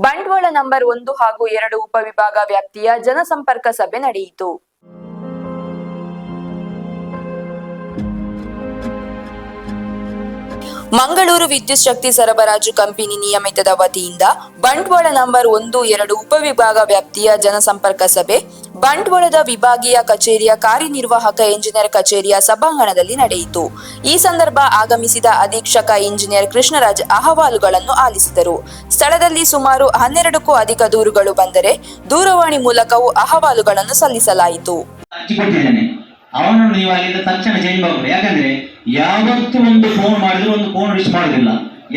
Bantwal number ಒಂದು ಹಾಗೂ ಎರಡು ಉಪವಿಭಾಗ ವ್ಯಾಪ್ತಿಯ ಜನಸಂಪರ್ಕ ಸಭೆ ನಡೆಯಿತು. ಮಂಗಳೂರು ವಿದ್ಯುತ್ ಶಕ್ತಿ ಸರಬರಾಜು ಕಂಪನಿ ನಿಯಮಿತದ ವತಿಯಿಂದ ಬಂಟ್ವಾಳ ನಂಬರ್ ಒಂದು ಎರಡು ಉಪವಿಭಾಗ ವ್ಯಾಪ್ತಿಯ ಜನಸಂಪರ್ಕ ಸಭೆ, ಬಂಟ್ವಾಳದ ವಿಭಾಗೀಯ ಕಚೇರಿಯ ಕಾರ್ಯನಿರ್ವಾಹಕ ಇಂಜಿನಿಯರ್ ಕಚೇರಿಯ ಸಭಾಂಗಣದಲ್ಲಿ ನಡೆಯಿತು. ಈ ಸಂದರ್ಭ ಆಗಮಿಸಿದ ಅಧೀಕ್ಷಕ ಇಂಜಿನಿಯರ್ ಕೃಷ್ಣರಾಜ್ ಅಹವಾಲುಗಳನ್ನು ಆಲಿಸಿದರು. ಸ್ಥಳದಲ್ಲಿ ಸುಮಾರು ಹನ್ನೆರಡಕ್ಕೂ ಅಧಿಕ ದೂರುಗಳು ಬಂದರೆ ದೂರವಾಣಿ ಮೂಲಕವೂ ಅಹವಾಲುಗಳನ್ನು ಸಲ್ಲಿಸಲಾಯಿತು. ಯಾವತ್ತು ಒಂದು ಫೋನ್ ಮಾಡಿದ್ರು ಒಂದು ಫೋನ್ ರಿಚ್ ಮಾಡುದಿಲ್ಲ.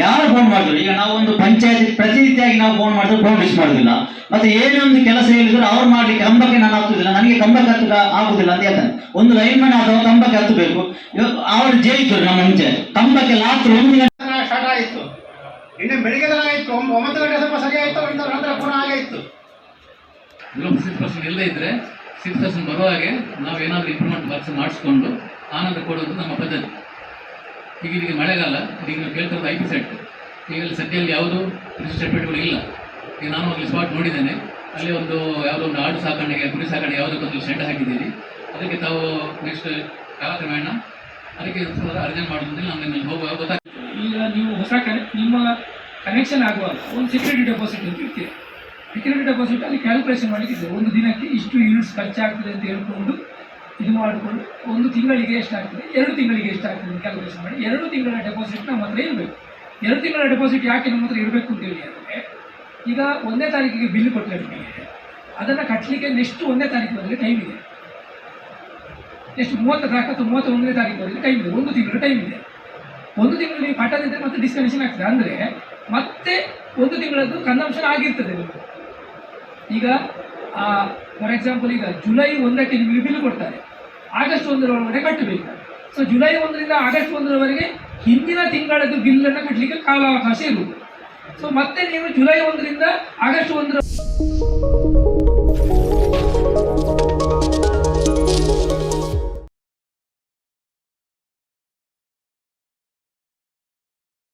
ಯಾರು ಫೋನ್ ಮಾಡಿದ್ರು? ಈಗ ನಾವು ಒಂದು ಪಂಚಾಯತ್ ಪ್ರತಿನಿಧಿಯಾಗಿ ನಾವು ಫೋನ್ ಮಾಡಿದ್ರು ಫೋನ್ ರಿಚ್ ಮಾಡುದಿಲ್ಲ. ಮತ್ತೆ ಏನೇ ಒಂದು ಕೆಲಸ ಹೇಳಿದ್ರು ಅವ್ರು ಮಾಡ್ಲಿಕ್ಕೆ ಕಂಬಕ್ಕೆ ನಾನು ಹತ್ತುದಿಲ್ಲ. ನನಗೆ ಕಂಬಕ್ಕೆ ಹತ್ತ ಆಗುದಿಲ್ಲ ಅಂತ ಹೇಳ್ತಾನೆ. ಒಂದು ಲೈನ್ ಮನೆ ಅಥವಾ ಕಂಬಕ್ಕೆ ಹತ್ತಬೇಕು. ಅವರು ಜಯಿದ್ರು ನಮ್ಮ ಮುಂಚೆ. ಕಂಬಕ್ಕೆ ಲಾಸ್ಟ್ ಒಂದು ಗಂಟೆ ಸ್ಟಾರ್ಟ್ ಆಯಿತು ಇನ್ನು ಬೆಳಿಗ್ಗೆ ತನಕ ಆಯಿತು ಒಂಬತ್ತು ಗಂಟೆ ಸ್ವಲ್ಪ ಸರಿ ಆಯಿತು ನಂತರ ನಂತರ ಪುನಃ ಆಗಿತ್ತು ಇತ್ತು. ಇದ್ರೆ ಸಿಕ್ಸ್ ಬರುವ ಹಾಗೆ ನಾವು ಏನಾದರೂ ಇಂಪ್ರೂವ್ಮೆಂಟ್ ವರ್ಕ್ಸ್ ಮಾಡಿಸ್ಕೊಂಡು ಆನಂದ ಕೊಡೋದು ನಮ್ಮ ಪದ್ಧತಿ. ಈಗ ಇದೀಗ ಮಳೆಗಾಲ, ಈಗ ನಾವು ಕೇಳ್ತಿರೋದು ಐ ಪಿ ಸೆಟ್ ಈಗ ಸದ್ಯದಲ್ಲಿ ಯಾವುದು ಕೃಷಿ ಇಲ್ಲ. ಈಗ ನಾನು ಅಲ್ಲಿ ಸ್ಪಾಟ್ ನೋಡಿದ್ದೇನೆ. ಅಲ್ಲಿ ಒಂದು ಯಾವುದೋ ಒಂದು ಆಡು ಸಾಕಣೆಗೆ ಕುರಿ ಸಾಕಣೆ ಯಾವುದಕ್ಕೊಂದು ಶೆಡ್ ಹಾಕಿದ್ದೀರಿ. ಅದಕ್ಕೆ ತಾವು ನೆಕ್ಸ್ಟ್ ಕಾಲಕ್ರಮೇಣ ಅದಕ್ಕೆ ಅರ್ಜೆಂಟ್ ಮಾಡೋದ್ರಿಂದ ನಾನು ನಿಮ್ಮಲ್ಲಿ ಹೋಗುವಾಗ ಗೊತ್ತಾಗ್ತದೆ. ಈಗ ನೀವು ಹೊಸ ಕನೆ ನಿಮ್ಮ ಕನೆಕ್ಷನ್ ಆಗುವಾಗ ಒಂದು ಸೆಕ್ಯೂರಿಟಿ ಡೆಪಾಸಿಟ್ ಅಂತ ಇರ್ತೀರಿ ಸೆಕ್ಯೂರಿಟಿ ಡೆಪಾಸಿಟ್ ಅಲ್ಲಿ ಕ್ಯಾಲ್ಕುಲೇಷನ್ ಮಾಡಲಿಕ್ಕೆ ಒಂದು ದಿನಕ್ಕೆ ಇಷ್ಟು ಯೂನಿಟ್ಸ್ ಖರ್ಚಾಗ್ತದೆ ಅಂತ ಹೇಳ್ಕೊಂಡು ಇದು ಮಾಡಿಕೊಂಡು ಒಂದು ತಿಂಗಳಿಗೆ ಎಷ್ಟಾಗ್ತದೆ? ಎರಡು ತಿಂಗಳಿಗೆ ಎಷ್ಟಾಗ್ತದೆ ಕ್ಯಾಲ್ಕುಲೇಷನ್ ಮಾಡಿ ಎರಡು ತಿಂಗಳ ಡೆಪಾಸಿಟ್ ನಮ್ಮ ಹತ್ರ ಇರಬೇಕು. ಎರಡು ತಿಂಗಳ ಡೆಪಾಸಿಟ್ ಯಾಕೆ ನಮ್ಮ ಹತ್ರ ಇರಬೇಕು ಅಂತ ಹೇಳಿ ಅಂದರೆ, ಈಗ ಒಂದನೇ ತಾರೀಕಿಗೆ ಬಿಲ್ ಕೊಟ್ಟರೆ ನಿಮಗೆ, ಅದನ್ನು ಕಟ್ಟಲಿಕ್ಕೆ ನೆಕ್ಸ್ಟ್ ಒಂದನೇ ತಾರೀಕಿನಲ್ಲಿ ಟೈಮ್ ಇದೆ. ಎಷ್ಟು ಮೂವತ್ತು ತಾರೀಕು ಅಥವಾ ಮೂವತ್ತೊಂದನೇ ತಾರೀಕು ಟೈಮ್ ಇದೆ. ಒಂದು ತಿಂಗಳು ಟೈಮ್ ಇದೆ. ಒಂದು ತಿಂಗಳು ನೀವು ಮತ್ತೆ ಡಿಸ್ಕನೆಕ್ಷನ್ ಆಗ್ತದೆ. ಅಂದರೆ ಮತ್ತೆ ಒಂದು ತಿಂಗಳದ್ದು ಕನ್ಸಂಪ್ಷನ್ ಆಗಿರ್ತದೆ ನಿಮಗೆ ಈಗ ಫಾರ್ ಎಕ್ಸಾಂಪಲ್ ಈಗ ಜುಲೈ ಒಂದಕ್ಕೆ ನಿಮಗೆ ಬಿಲ್ ಕೊಡ್ತಾರೆ. ಆಗಸ್ಟ್ ಒಂದರವರೆಗೆ ಕಟ್ಟಬೇಕು. ಸೊ ಜುಲೈ ಒಂದರಿಂದ ಆಗಸ್ಟ್ ಒಂದರವರೆಗೆ ಹಿಂದಿನ ತಿಂಗಳದ್ದು ಬಿಲ್ಲನ್ನು ಕಟ್ಟಲಿಕ್ಕೆ ಕಾಲಾವಕಾಶ ಇರುವುದು. ಸೊ ಮತ್ತೆ ನೀವು ಜುಲೈ ಒಂದರಿಂದ ಆಗಸ್ಟ್ ಒಂದರ